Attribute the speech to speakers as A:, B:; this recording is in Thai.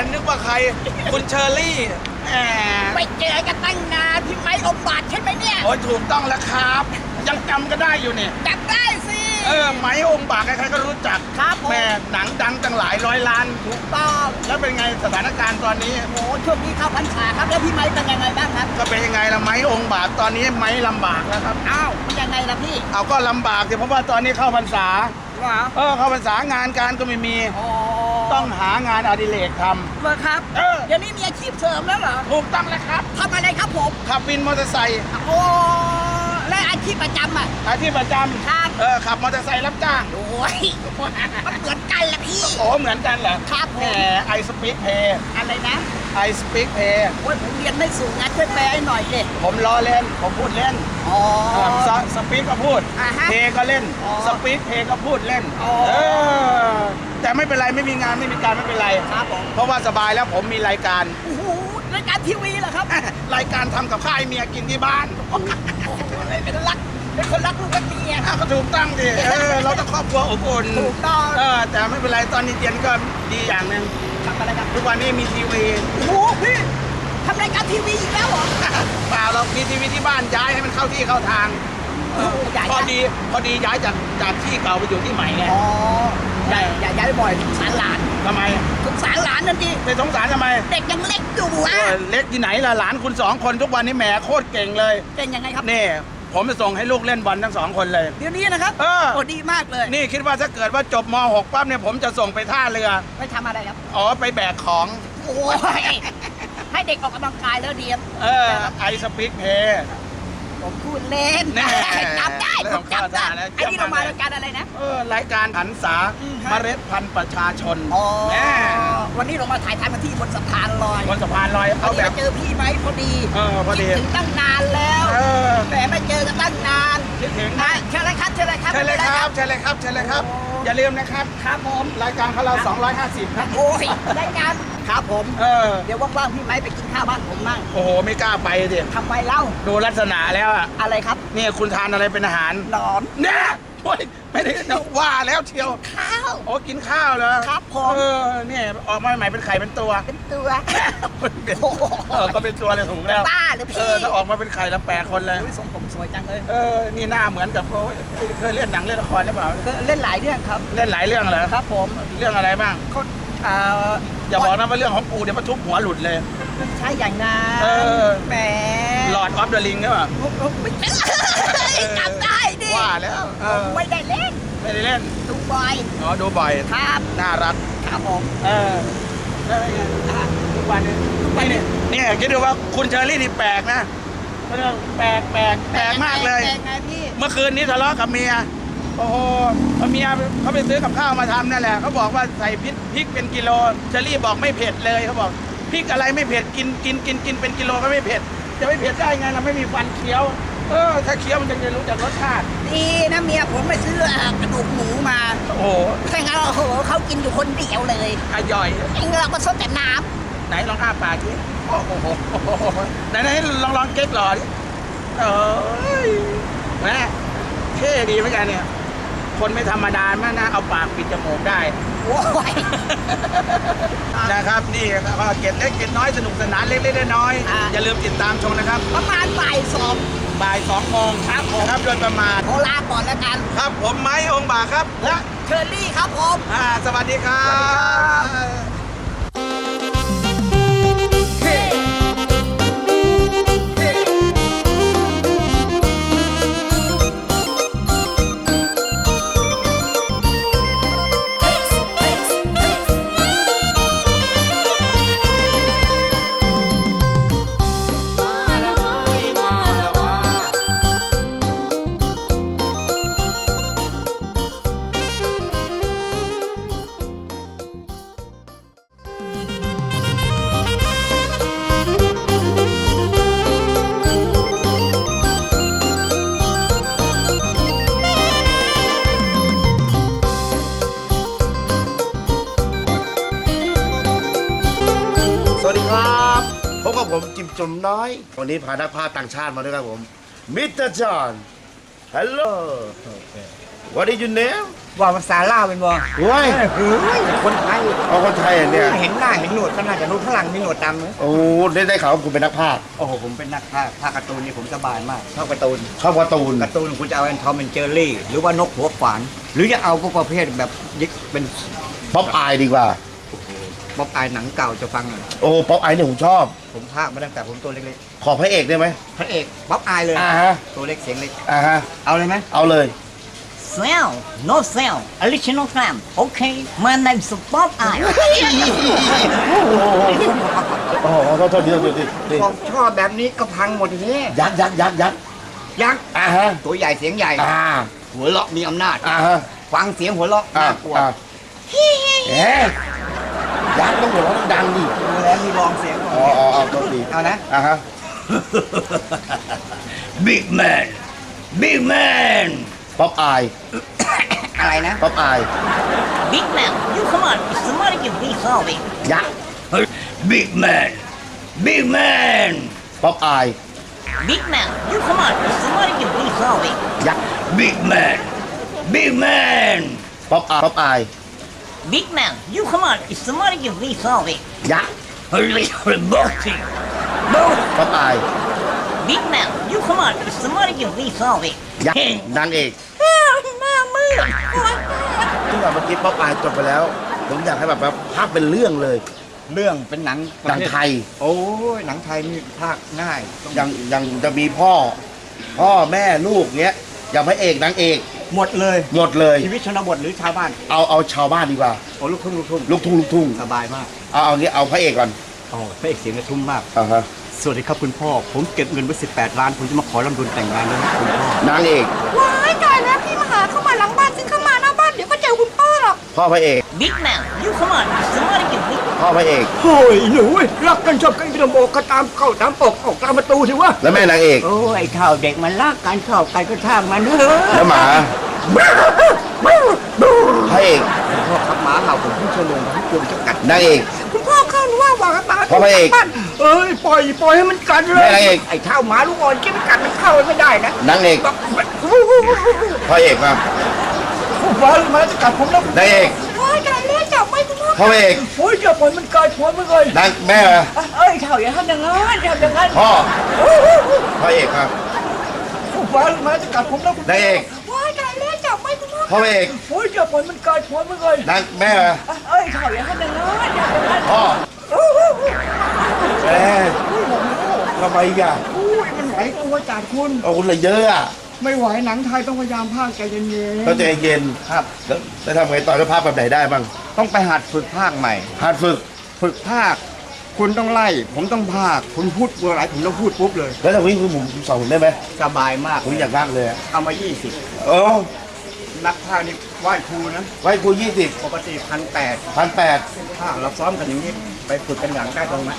A: ครับแหมนึกว่าใคร คุณเชอรี่แหม
B: ไม่เจอกันตั้งนานพี่ไม้อมบาทใช่ไหมเนี่ย
A: โอ้ยถูกต้องแล้วครับ ยังจำก็ได้อยู่เนี่ย
B: จำได้สิ
A: เออไหมองค์บากใครๆก็รู้จัก
B: ครับผม
A: แหม่หนังดังตั้งหลายร้อยล้าน
B: ถูกต้อง
A: แล้วเป็นไงสถานการณ์ตอนนี้
B: โอ้โหช่วงนี้เข้าพรรษาครับแล้วพี่ไม้เป็นยังไงบ้างครับ
A: ก็เป็นยังไงล่ะไหมองค์บากตอนนี้ไหมลำบากแล้วครับ
B: อ้าวมันยังไงล่ะพี่
A: เอาก็ลำบากสิเพราะว่าตอนนี้เข้าพรรษา
B: เหรอ
A: เออเข้าพรรษางานการก็ไม่มี
B: อ๋อ
A: ต้องหางานอดิเรกท
B: เหรอครับำ
A: เออ
B: เดี๋ยวนี้มีอาชีพเสริมแล้วเหรอ
A: ถูกต้องแล้วครับ
B: ทำอะไรครับผม
A: ขับวินมอเตอร์ไซค์
B: โอ้และอาชีพประจำอะ
A: อาชีพประจ
B: ครับำ
A: เออขับมอเตอร์ไซค์รับจ้าง
B: โอ้ยมันเหมือนกันละพี่
A: โอ้เหมือนกันเหรอ
B: ครับผ
A: แหม
B: ม
A: ไอสปีกเพย์
B: อะไรนะ
A: ไอสปีกเพย์
B: โอ้ยผมเรียนไม่สูงนะช่วยแปลให้หน่อยดิ
A: ผมล้อเล่น ผมพูดเล่น
B: อ๋อ
A: สปีกก็พูด
B: อ่าฮะ
A: เพก็เล่น
B: อ๋อ
A: สปีกเพก็พูดเล่น
B: อ๋อ
A: เออแต่ไม่เป็นไรไม่มีงานไม่มีการไม่เป็นไร
B: ครับผม
A: เพราะว่าสบายแล้วผมมีรายการ
B: โอ้โหรายการทีวีเหรอครับ
A: รายการทำกับข้าวให้เมียกินที่บ้าน
B: โอ้โหเป็นรัก เป็นคนรักลูกรักเมีย
A: อ้าวก็ถูกต้องดิเออเราต้องครอบครัวอบอุ่น
B: ถูกต้อง
A: เออแต่ไม่เป็นไรตอนนี้เย็นก็ดีอย่างหนึ่ง
B: ทำอะไรครับ
A: ทุกวันนี้มีทีวี
B: โอ้โหพี่ทำรายการทีวีอีกแล้วเหรอ
A: เปล่าเรามีทีวีที่บ้านย้ายให้มันเข้าที่เข้าทาง
B: โอ้โหใหญ่
A: พอดีพอดีย้ายจากจากที่เก่าไปอยู่ที่ใหม่ไง
B: อ๋อใหญ่ใหญ่ใหญ่บ่อยสงสารหลาน
A: ทำไม
B: สงสารหลานนั่นดิ
A: ไปสงสารทำไม
B: เด็กยังเล็กอยู่
A: เอ
B: อะ
A: อเล็กที่ไหนล่ะหลานคุณสองคนทุกวันนี้แหมโคตรเก่งเลย
B: เป็นยังไงครับ
A: นี่ ผมจะส่งให้ลูกเล่นบอลทั้งสองคนเลย
B: เดี๋ยวนี้นะครับ
A: เออ
B: โอ้ดีมากเลย
A: นี่คิดว่าถ้าเกิดว่าจบม .6 ปั๊บเนี่ยผมจะส่งไปท่าเรือ
B: ไปทำอะไรครับ
A: อ๋อไปแบกของ
B: โอ้ยให้เด็กออกกำลังกายแล้วเดียม
A: เออไอสปิกเพย์
B: ผมพูดเล่น
A: แน่
B: จำได้
A: เริ่
B: ผมมจำได้
A: เข้าท่าแล้ว
B: ไอ้นี่เรามารายการอะไรนะ
A: เออรายการหันษา
B: อืม
A: เมล็ดพันธุ์ประชาชน
B: อ๋อ
A: แน่
B: วันนี้เรามาถ่ายทำกันที่บนสะพานลอย
A: บนสะพานลอย
B: พอ
A: เอา
B: ดี
A: แบบ
B: มาเจอพี่ไหมพอดี
A: เออพอดี
B: คิดถึงตั้งนานแล้ ว
A: เออ
B: แต่ไม่เจอกันตั้งนาน
A: คิดถึง
B: นะเชิญเลยครับเชิญเลยครับ
A: เชิญเลยครับเชิญเลยครับเชิญเลยครับ อย่าลืมนะครับ
B: ครับผม
A: รายการของเรา 250 ครับ
B: โอ้ยได้การครับผม
A: เออ
B: เดี๋ยวว่างๆพี่ไหมไปกินข้าวบ้านผมมั่ง
A: โอ้โห ไม่กล้าไปดิ
B: ทำไมเล่า
A: ดูลักษณะแล้วอะ
B: อะไรครับ
A: นี่คุณทานอะไรเป็นอาหาร
B: หนอน
A: เนี่ยโอ้ยไม่ได้นะว่าแล้วเชียว
B: ข้าว
A: โอ้กินข้าวเหรอ
B: ครับผม
A: เออเนี่ยออกมาใหม่เป็นไข่เป็นตัว
B: เป็นตัว
A: เป็น
B: โอ้โห
A: เออก็เป็นตัวเลยถูกแล้ว
B: บ้าหรือพี่
A: เออถ้าออกมาเป็นไข่แล้วแปลกคนเลย
B: อุ๊ยทรงผมสวยจังเลย
A: เออนี่หน้าเหมือนกับโอ้ยเคยเล่นหนังเล่นละครหรือเปล่า
B: ก็เล่นหลายเรื่องครับ
A: เล่นหลายเรื่องเหรอ
B: ครับผม
A: เรื่องอะไรบ้าง
B: เขาเอ่อ
A: อย่าบอกนะว่าเรื่องของกูเดี๋ยวมาทุบหัวหลุดเลย
B: ไม่ใช่อย่างนั้น
A: เออ
B: แหม
A: หลอดออฟเดอะลิงใช่ป่ะ
B: ไม่ใช่จำได้ดิ
A: ว่าแล้วเออ
B: ไม่ได้เล่น
A: ไม่ได้เล่น
B: ดูบอย
A: อ๋อดูบ่อย
B: ครับ
A: น่ารัก
B: ครับผม
A: เออได้ไหมเนี่ย ทุกวันนี้ทุกวันนี้เนี่ยคิดดูว่าคุณเชอรี่นี่แปลกนะเรื่องแปลกแปลกแปลกมากเลย
B: แปลกไงพี่
A: เมื่อคืนนี้ทะเลาะกับเมีย โอ้โหเมียเขาไปซื้อกับข้าวมาทำนั่นแหละเขาบอกว่าใส่พริกพริกเป็นกิโลเชอรี่บอกไม่เผ็ดเลยเขาบอกพริกอะไรไม่เผ็ดกินกินกินกินเป็นกิโลก็ไม่เผ็ด จะไม่เผ็ดได้ไงเราไม่มีฟันเคี้ยว เออถ้าเคี้ยวมันจะเรียนรู้จากรสชาติ
B: ดีนะเมียผมไปซื้อกระดูกหมูมา
A: โอ้โห
B: ใช่งั้นโอ้โหเขากินอยู่คนเดียวเลย
A: อร่อย
B: ไอ้เราก็ซดแต่น้
A: ไหนลองอ้าปากดิโอ้โหไหนไหนลองลองเก๊กหล่อดิเอ้ยแม่เท่ดีเหมือนกันเนี่ย คนไม่ธรรมดามากนะเอาปากปิดจมูกได้ำ
B: โอ้ย
A: นะครับนี่ก็เก็ดเล็กเก็ดน้อยสนุกสนานเล็กๆน้อย
B: อ่า
A: ๆอย่าลืมติดตามชมนะครับ
B: ประมาณบ่ายสอง
A: บ่ายสองโมงครับผมครับโดยประมาณ
B: โอลาก่อนแล้วกัน
A: ครับผมไม้องค์บากครับและ
B: เชอรี่ครับผม
A: อ่าสวัสดีครับ
C: จิมจุ่มน้อย วันนี้พานักพาต่างชาติมาด้วยครับผมมิสเตอร์จอห์นฮัลโหล What is your name
D: ว่าภาษาลาวเป็นบ่
C: เฮ้ย
D: เฮ้ยคนไทย
C: เอาคนไทยเหรอเนี่ย
D: เห็นหน้าเห็นหนวดก็น่าจะรู้ฝรั่งมีหนวดดำไหม
C: โอ้ได้ได้ข่าวว่าคุณเป็นนักพากย์
D: โอ้โหผมเป็นนักภาคภาคการ์ตูนนี่ผมสบายมากชอบการ์ตูน
C: ชอบการ์ตูน
D: การ์ตูนคุณจะเอาแอนทอมเป็นเจอรี่ หรือว่านกหัวขวาน หรือจะเอาพวกประเภทแบบยิกเป็น
C: ป๊อปอายดีกว่า
D: บ๊อบอายหนังเก่าจะฟังหน่อย
C: โอ้ป๊อปอายเนี่ยผมชอบ
D: ผมภาคมาตั้งแต่ผมตัวเล็ก
C: ขอพระเอกได้ไหม
D: ๆ พระเอกบ๊อบอายเลย
C: อ่าฮะ
D: ตัวเล็กเสียงเล็ก
C: อ่าฮะ
D: เอาเลยไหม
C: เอาเลย
B: Sell no sell original fam okay my name is Bob Eye
C: โอ้โหโทษโทษทีโทษทีนี่
D: ผมชอบแบบนี้ก็พังหมดที
C: ยักษ์ยักษ์ยักษ์ยักษ์
D: ยักษ์
C: อ่าฮะ
D: ตัวใหญ่เสียงใหญ่
C: อ่า
D: หัวเราะมีอำนาจ
C: อ่าฮะ
D: ฟังเสียงหัวเราะ
C: อ่า
D: น่ากลัว
C: อ่าเอ๊ะ ยักษ์ต้องหัวเราะดังๆดิ
D: ดูแล้วมีลองเสียงก่อน
C: อ๋ออ๋ออ๋อโทษที
D: เอานะ
C: อ่าฮะ
D: Big man Big man
C: ป๊อปอาย
D: อะไรนะ
C: ป๊อปอาย
B: Big man you come on somebody give me solving
C: ยักษ์
D: Big man Big man
C: ป๊อปอาย
B: Big man you come on somebody give me solving
C: ยักษ์
D: Big man Big man
C: ป๊อปอายป๊อปอาย
B: Big man you come on somebody give me solving
C: ยักษ์
D: Hurry hurry boxing
C: ป๊อปอาย
B: Big man you come on somebody give me solving
C: ยักษ์นางเอก
B: หน้ามืด
C: ที่ว่าเมื่อกี้ป๊อปอายจบไปแล้ว ผมอยากให้แบบว่าภาพเป็นเรื่องเลย
D: เรื่องเป็นหนังประ
C: หนัง
D: เภท
C: ไทย
D: โอ้ยหนังไทยนี่ภาคง่ายต้อง
C: ยังยังจะมีพ่อ พ่อแม่ลูกเงี้ยอย่างพระเอกนางเอก
D: หมดเลย
C: หมดเลย
D: ชีวิตชนบทหรือชาวบ้าน
C: เอาเอาชาวบ้านดีกว่า
D: โอ้ลูกทุ่งลูกทุ่ง
C: ลูกทุ่งลูกทุ่ง
D: สบายมาก
C: เอาเอางี้เอาพระเอกก่อน
D: โอ้พระเอกเสียงกระทุ่มมาก
C: อ่าฮะ
D: สวัสดีครับคุณพ่อ ผมเก็บเงินไว้18 ล้าน ผมจะมาขอลำดุลแต่งงานนะคุณพ่อ
C: นางเอก
E: ว้ายตายแล้วพี่มาหาเข้ามาหลังบ้านซึ่งเข้ามาหน้าบ้านเดี๋ยวก็เจอคุณพ่อหรอก
C: พ่อพระเอก
B: Big man you come on somebody give me
C: พ่อพระเอก
D: เฮ้ยหนูรักกันชอบกันกระโดดก็ตามเข้าตามออกออกตามประตูสิวะ
C: แล้วแม่นางเอก
D: โอ้ยไอ้ข่าวเด็กมันรักกันเข้ากันก็ช่างมันเถอะ
C: แล้วหมาพระเอก
D: พ่อขับหมาเห่าผมพุ่งชนลงทุกคนจะกัด
C: นางเอก
E: คุณพ่อเข้าหนูว่าหวังมา
C: พ่อพระเอก
E: บ้าน
D: เอ้ยปล่อยปล่อยให้มันกัดเล
C: แม่
D: ย
C: นางเอก
D: ไอ้เท่าหมาลูกอ่อนกินกัดมันเข้าไม่ได้นะ
C: นางเอกพระเอกมา
D: ผู้ฟ้ามาแล้วจะกัดผมแล้ว
C: นางเอก
E: ว้ายตายแล้วจับไว้คุณ พ่อ
C: พ่อพระเอก
D: โอ้ยจะปล่อยมันกัดผมไม่เลย
C: นางแม่มา
D: เอ้ยเท่าอย่าทำอย่างนั้นอย่าทำอย่างนั้น
C: พ่อพระเอกมา
D: ผู้ฟ้ามาแล้วจะกัดผมแล้วคุณ
C: นางเอก
E: ว้ายตายแล้วจับไว้คุณพ่อ
C: พ่อพระเอก
D: โอ้ยจะปล่อยมันกัดผมไม่เลย
C: นางแม่มา
D: เอ้ยเท่าอย่าทำอย่างนั้นอย่าทำอย่างนั้น
C: พ่อแม่ทำไมอีกอะ
D: อุ้ยมันไหวตัวจัดคุณ
C: เอาคนละเยอะอะ
D: ไม่ไหวหนังไทยต้องพยายามพากย์ใจเย็นๆ
C: ก็ใจเย็น
D: ครับ
C: แล้วแล้วทำไงต่อจะภาพแบบไหนได้บ้าง
D: ต้องไปหัดฝึกภาคใหม่
C: หัดฝึก
D: ฝึกภาค คุณต้องไล่ ผมต้องภาค คุณพูดเมื่อไหรผมต้องพูดปุ๊บเลย
C: แล้วทางนี้คือผมสอนผมได้ไหม
D: สบายมาก
C: ผมอยากมากเลยอะ
D: เอามา
C: โอ้
D: 20นักภาคนี่ไหว้ครูนะ
C: ไว้ครูยี่สิบ
D: ปกติพันแปด
C: พันแปด
D: ภาคเราซ้อมกันอย่างนี้ ไปฝึกกันหลังได้ตรงไหม